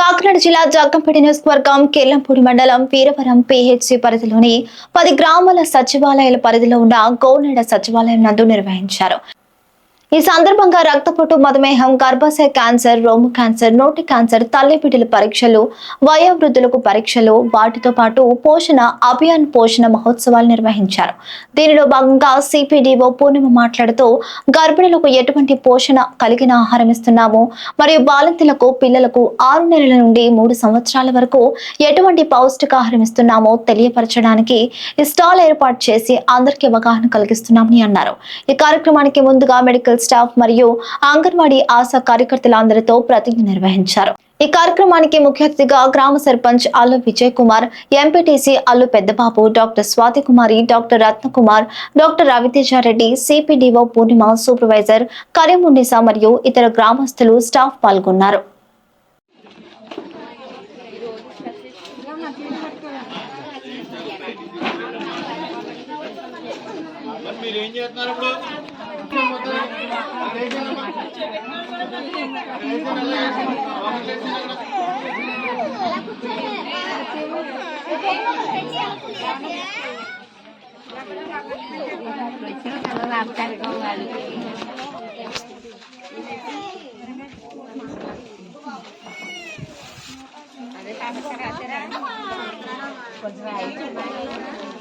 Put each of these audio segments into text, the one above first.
కాకినాడ జిల్లా జగ్గంపేట నియోజకవర్గం కెల్లంపూడి మండలం వీరవరం పిహెచ్సి పరిధిలోని పది గ్రామాల సచివాలయాల పరిధిలో ఉన్న గోనెడ సచివాలయం నందు నిర్వహించారు. ఈ సందర్భంగా రక్తపోటు మధుమేహం గర్భాశయ క్యాన్సర్ రొమ్ము క్యాన్సర్ నోటి క్యాన్సర్ తల్లిపిడిల పరీక్షలు వయోవృద్ధులకు పరీక్షలు వాటితో పాటు పోషణ అభియాన్ పోషణ మహోత్సవాలు నిర్వహించారు. దీనిలో భాగంగా సిపిడిఓ పూర్ణిమ మాట్లాడుతూ గర్భిణులకు ఎటువంటి పోషణ కలిగిన ఆహారం ఇస్తున్నాము మరియు బాలింతలకు పిల్లలకు ఆరు నెలల నుండి మూడు సంవత్సరాల వరకు ఎటువంటి పౌష్టికాహారం ఇస్తున్నామో తెలియపరచడానికి ఈ స్టాల్ ఏర్పాటు చేసి అందరికీ అవగాహన కలిగిస్తున్నామని అన్నారు. ఈ కార్యక్రమానికి ముందుగా మెడికల్ స్టాఫ్ మరియు అంగన్వాడీ ఆశా కార్యకర్తలందరితో ప్రతిజ్ఞ నిర్వహించారు. ఈ కార్యక్రమానికి ముఖ్య అతిథిగా గ్రామ sarpanch Allu Vijay Kumar MPTC Allu Peddababu doctor Swathi Kumari doctor Ratnakumar doctor Ravitejareddy CPDO Purnima supervisor Karimunnisa మరియు ఇతర గ్రామస్తులు స్టాఫ్ పాల్గొన్నారు. మీరు ఏం చేస్తున్నారు ఇప్పుడు? ছাত্রের মধ্যে Hãy subscribe cho kênh Ghiền Mì Gõ Để không bỏ lỡ những video hấp dẫn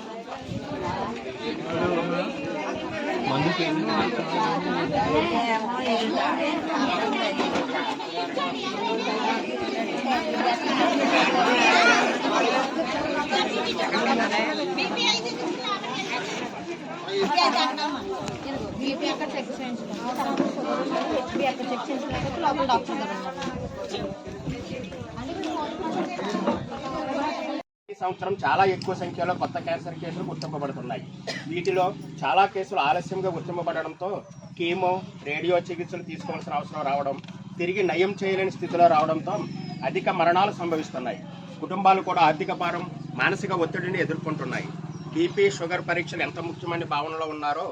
BP అక్కడ చెక్ చేయించుకున్నాం బీపీ అక్కడ చెక్ చేయించుకున్నాక లోపల డాక్టర్ దగ్గర ఈ సంవత్సరం చాలా ఎక్కువ సంఖ్యలో కొత్త క్యాన్సర్ కేసులు గుర్తింపబడుతున్నాయి. వీటిలో చాలా కేసులు ఆలస్యంగా గుర్తింపబడడంతో కీమో రేడియో చికిత్సలు తీసుకోవాల్సిన అవసరం రావడం తిరిగి నయం చేయలేని స్థితిలో రావడంతో అధిక మరణాలు సంభవిస్తున్నాయి. కుటుంబాలు కూడా ఆర్థిక భారం మానసిక ఒత్తిడిని ఎదుర్కొంటున్నాయి. బీపీ షుగర్ పరీక్షలు ఎంత ముఖ్యమైన భావనలో ఉన్నారో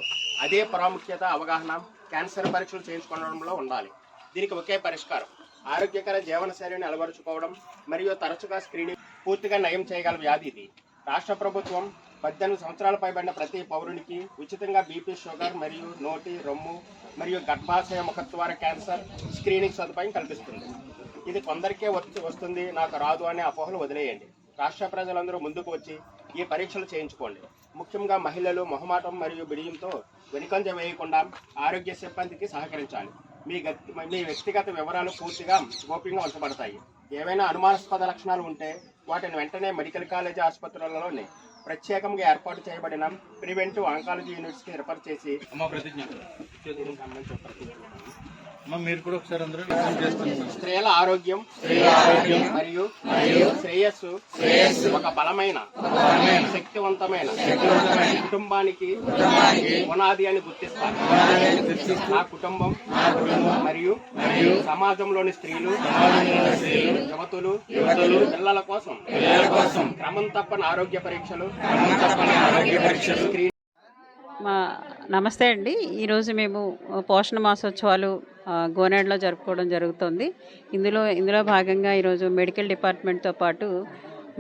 అదే ప్రాముఖ్యత అవగాహన క్యాన్సర్ పరీక్షలు చేయించుకోవడంలో ఉండాలి. దీనికి ఒకే పరిష్కారం. ఆరోగ్యకర జీవనశైలిని అలవరుచుకోవడం మరియు తరచుగా స్క్రీనింగ్ పూర్తిగా నయం చేయగల వ్యాధి ఇది. రాష్ట్ర ప్రభుత్వం పద్దెనిమిది సంవత్సరాల పైబడిన ప్రతి పౌరునికి ఉచితంగా బీపీ షుగర్ మరియు నోటి రొమ్ము మరియు గర్భాశయ ముఖద్వార క్యాన్సర్ స్క్రీనింగ్ సదుపాయం కల్పిస్తుంది. ఇది కొందరికే వస్తుంది నాకు రాదు అనే అపోహలు వదిలేయండి. రాష్ట్ర ప్రజలందరూ ముందుకు వచ్చి ఈ పరీక్షలు చేయించుకోండి. ముఖ్యంగా మహిళలు మొహమాటం మరియు బిడియంతో వెనుకంజ వేయకుండా ఆరోగ్య సిబ్బందికి సహకరించాలి. మీ గతి మీ వ్యక్తిగత వివరాలు పూర్తిగా గోప్యంగా ఉంచబడతాయి. ఏవైనా అనుమానాస్పద లక్షణాలు ఉంటే వాటిని వెంటనే మెడికల్ కాలేజీ ఆసుపత్రులలోని ప్రత్యేకంగా ఏర్పాటు చేయబడిన ప్రివెంటివ్ ఆంకాలజీ యూనిట్స్కి రిఫర్ చేసి మీరు కూడా ఒకసారి అందరూ స్త్రీల ఆరోగ్యం మరియు శ్రేయస్సు ఒక బలమైన శక్తివంతమైన కుటుంబానికి పునాది అని గుర్తిస్తారు. నా కుటుంబం మరియు సమాజంలోని స్త్రీలు యువతులు పిల్లల కోసం క్రమం తప్పని ఆరోగ్య పరీక్షలు స్క్రీన్ మా నమస్తే అండి. ఈరోజు మేము పోషణ మాసోత్సవాలు ఆ, జరుపుకోవడం జరుగుతుంది. ఇందులో ఇందులో భాగంగా ఈరోజు మెడికల్ డిపార్ట్మెంట్తో పాటు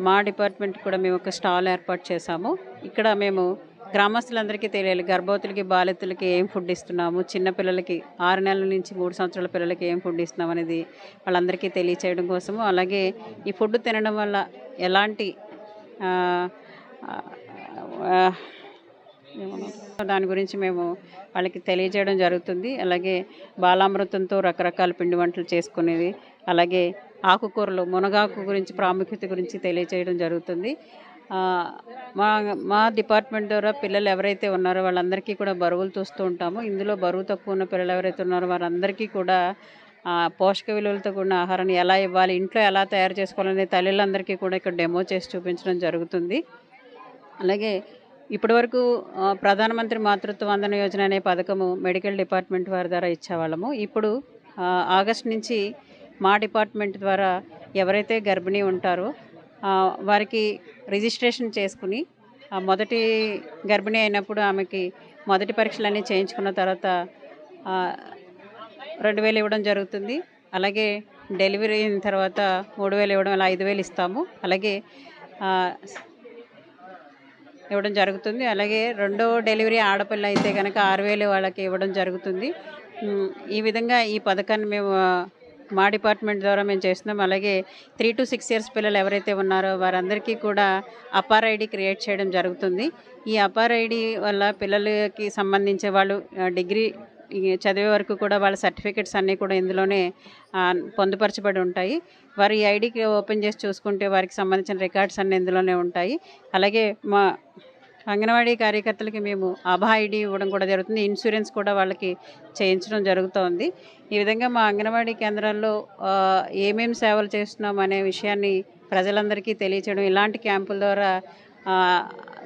మా డిపార్ట్మెంట్ కూడా మేము ఒక స్టాల్ ఏర్పాటు చేశాము. ఇక్కడ మేము గ్రామస్తులందరికీ తెలియాలి గర్భవతులకి బాలితులకి ఏం ఫుడ్ ఇస్తున్నాము చిన్నపిల్లలకి ఆరు నెలల నుంచి మూడు సంవత్సరాల పిల్లలకి ఏం ఫుడ్ ఇస్తున్నాం అనేది వాళ్ళందరికీ తెలియచేయడం కోసము. అలాగే ఈ ఫుడ్ తినడం వల్ల ఎలాంటి దాని గురించి మేము వాళ్ళకి తెలియజేయడం జరుగుతుంది. అలాగే బాలామృతంతో రకరకాల పిండి వంటలు చేసుకునేది అలాగే ఆకుకూరలు మునగాకు గురించి ప్రాముఖ్యత గురించి తెలియజేయడం జరుగుతుంది. మా మా డిపార్ట్మెంట్ ద్వారా పిల్లలు ఎవరైతే ఉన్నారో వాళ్ళందరికీ కూడా బరువులు చూస్తూ ఉంటాము. ఇందులో బరువు తక్కువ ఉన్న పిల్లలు ఎవరైతే ఉన్నారో వారందరికీ కూడా పోషక విలువలతో కూడిన ఆహారాన్ని ఎలా ఇవ్వాలి ఇంట్లో ఎలా తయారు చేసుకోవాలనే తల్లులందరికీ కూడా ఇక్కడ డెమో చేసి చూపించడం జరుగుతుంది. అలాగే ఇప్పటివరకు ప్రధానమంత్రి మాతృత్వ వందన యోజన అనే పథకము మెడికల్ డిపార్ట్మెంట్ వారి ద్వారా ఇచ్చేవాళ్ళము. ఇప్పుడు ఆగస్ట్ నుంచి మా డిపార్ట్మెంట్ ద్వారా ఎవరైతే గర్భిణీ ఉంటారో వారికి రిజిస్ట్రేషన్ చేసుకుని మొదటి గర్భిణీ అయినప్పుడు ఆమెకి మొదటి పరీక్షలన్నీ చేయించుకున్న తర్వాత రెండు వేలు ఇవ్వడం జరుగుతుంది. అలాగే డెలివరీ అయిన తర్వాత మూడు వేలు ఇవ్వడం అలా ఐదు వేలు ఇస్తాము. అలాగే ఇవ్వడం జరుగుతుంది. అలాగే రెండో డెలివరీ ఆడపిల్ల అయితే కనుక ఆరు వేలు వాళ్ళకి ఇవ్వడం జరుగుతుంది. ఈ విధంగా ఈ పథకాన్ని మేము మా డిపార్ట్మెంట్ ద్వారా మేము చేస్తున్నాం. అలాగే త్రీ టు సిక్స్ ఇయర్స్ పిల్లలు ఎవరైతే ఉన్నారో వారందరికీ కూడా అపార్ ఐడి క్రియేట్ చేయడం జరుగుతుంది. ఈ అపార్ ఐడి వల్ల పిల్లలకి సంబంధించి వాళ్ళు డిగ్రీ చదివే వరకు కూడా వాళ్ళ సర్టిఫికెట్స్ అన్నీ కూడా ఇందులోనే పొందుపరచబడి ఉంటాయి. వారు ఈ ఐడికి ఓపెన్ చేసి చూసుకుంటే వారికి సంబంధించిన రికార్డ్స్ అన్నీ ఇందులోనే ఉంటాయి. అలాగే మా అంగన్వాడీ కార్యకర్తలకి మేము అభా ఐడి ఇవ్వడం కూడా జరుగుతుంది. ఇన్సూరెన్స్ కూడా వాళ్ళకి చేయించడం జరుగుతోంది. ఈ విధంగా మా అంగన్వాడీ కేంద్రాల్లో ఏమేమి ఏమేం సేవలు చేస్తున్నాం అనే విషయాన్ని ప్రజలందరికీ తెలియచేయడం ఇలాంటి క్యాంపుల ద్వారా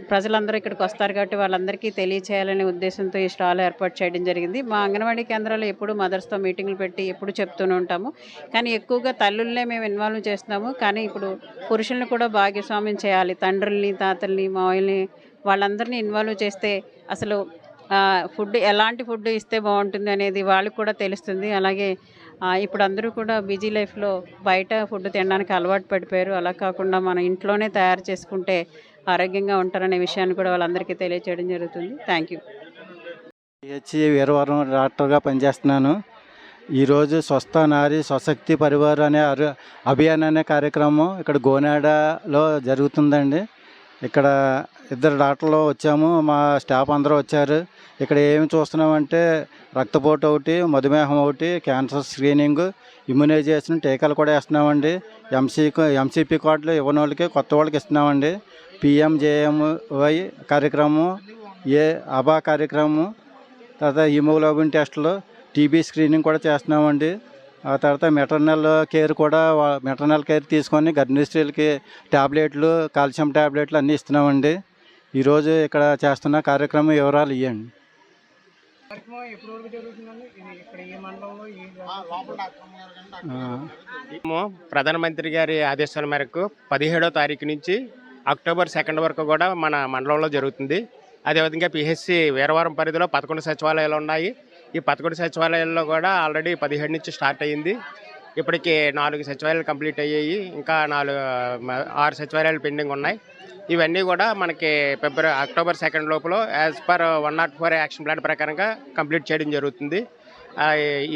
ప్రజలందరూ ఇక్కడికి వస్తారు కాబట్టి వాళ్ళందరికీ తెలియచేయాలనే ఉద్దేశంతో ఈ స్టాల్ ఏర్పాటు చేయడం జరిగింది. మా అంగన్వాడీ కేంద్రాలు ఎప్పుడు మదర్స్తో మీటింగ్లు పెట్టి ఎప్పుడు చెప్తూనే ఉంటాము. కానీ ఎక్కువగా తల్లుల్నే మేము ఇన్వాల్వ్ చేస్తున్నాము. కానీ ఇప్పుడు పురుషుల్ని కూడా భాగస్వామ్యం చేయాలి. తండ్రుల్ని తాతల్ని మావయ్యల్ని వాళ్ళందరినీ ఇన్వాల్వ్ చేస్తే అసలు ఫుడ్ ఎలాంటి ఫుడ్ ఇస్తే బాగుంటుంది అనేది వాళ్ళకి కూడా తెలుస్తుంది. అలాగే ఇప్పుడు అందరూ కూడా బిజీ లైఫ్లో బయట ఫుడ్ తినడానికి అలవాటు పడిపోయారు. అలా కాకుండా మనం ఇంట్లోనే తయారు చేసుకుంటే ఆరోగ్యంగా ఉంటారనే విషయాన్ని కూడా వాళ్ళందరికీ తెలియచేయడం జరుగుతుంది. థ్యాంక్ యూ పిహెచ్సి వీరవరం డాక్టర్గా పనిచేస్తున్నాను. ఈరోజు స్వస్థ నారి స్వశక్తి పరివార్ అనే అభియాన్ అనే కార్యక్రమం ఇక్కడ గోనాడలో జరుగుతుందండి. ఇక్కడ ఇద్దరు డాక్టర్లు వచ్చాము మా స్టాఫ్ అందరూ వచ్చారు. ఇక్కడ ఏమి చూస్తున్నామంటే రక్తపోటు ఒకటి మధుమేహం ఒకటి క్యాన్సర్ స్క్రీనింగ్ ఇమ్యునైజేషన్ టీకాలు కూడా వేస్తున్నామండి. ఎంసీ ఎంసీపీ కార్డులు ఇవ్వని వాళ్ళకి కొత్త వాళ్ళకి ఇస్తున్నామండి. పిఎంజేఎంవై కార్యక్రమం ఏ అబా కార్యక్రమం తర్వాత హిమోగ్లోబిన్ టెస్టులు టీబీ స్క్రీనింగ్ కూడా చేస్తున్నామండి. ఆ తర్వాత మెటర్నల్ కేర్ కూడా మెటర్నల్ కేర్ తీసుకొని గర్భిణీ స్త్రీలకి ట్యాబ్లెట్లు కాల్షియం ట్యాబ్లెట్లు అన్నీ ఇస్తున్నామండి. ఈరోజు ఇక్కడ చేస్తున్న కార్యక్రమం వివరాలు ఇవ్వండి మేము ప్రధానమంత్రి గారి ఆదేశాల మేరకు పదిహేడో తారీఖు నుంచి అక్టోబర్ సెకండ్ వరకు కూడా మన మండలంలో జరుగుతుంది. అదేవిధంగా పిహెచ్సి వీరవరం పరిధిలో పదకొండు సచివాలయాలు ఉన్నాయి. ఈ పదకొండు సచివాలయాల్లో కూడా ఆల్రెడీ పదిహేడు నుంచి స్టార్ట్ అయ్యింది. ఇప్పటికి నాలుగు సచివాలయాలు కంప్లీట్ అయ్యాయి. ఇంకా నాలుగు ఆరు సచివాలయాలు పెండింగ్ ఉన్నాయి. ఇవన్నీ కూడా మనకి ఫిబ్రవరి అక్టోబర్ సెకండ్ లోపల as per one nought four action plan ప్రకారంగా కంప్లీట్ చేయడం జరుగుతుంది.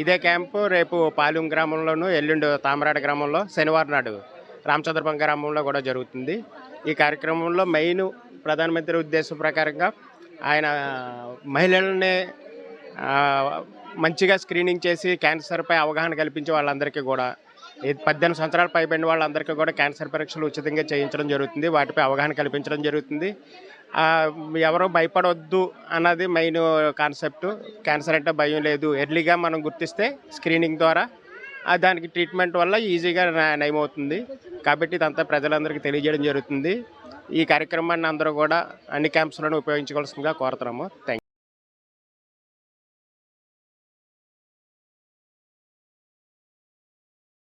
ఇదే క్యాంపు రేపు పాలెం గ్రామంలోను ఎల్లుండి తామరాడ గ్రామంలో శనివారం నాడు రామచంద్రపురం గ్రామంలో కూడా జరుగుతుంది. ఈ కార్యక్రమంలో మెయిన్ ప్రధానమంత్రి ఉద్దేశం ప్రకారంగా ఆయన మహిళలనే మంచిగా స్క్రీనింగ్ చేసి క్యాన్సర్పై అవగాహన కల్పించే వాళ్ళందరికీ కూడా పద్దెనిమిది సంవత్సరాలు పైబడిన వాళ్ళందరికీ కూడా క్యాన్సర్ పరీక్షలు ఉచితంగా చేయించడం జరుగుతుంది. వాటిపై అవగాహన కల్పించడం జరుగుతుంది. ఎవరు ఎవరో భయపడవద్దు అన్నది మెయిన్ కాన్సెప్ట్. క్యాన్సర్ అంటే భయం లేదు. ఎర్లీగా మనం గుర్తిస్తే స్క్రీనింగ్ ద్వారా దానికి ట్రీట్మెంట్ వల్ల ఈజీగా నయమవుతుంది. కాబట్టి ఇదంతా ప్రజలందరికీ తెలియజేయడం జరుగుతుంది. ఈ కార్యక్రమాన్ని అందరూ కూడా అన్ని క్యాంప్స్లోనూ ఉపయోగించుకోవాల్సిందిగా కోరుతున్నాము. థ్యాంక్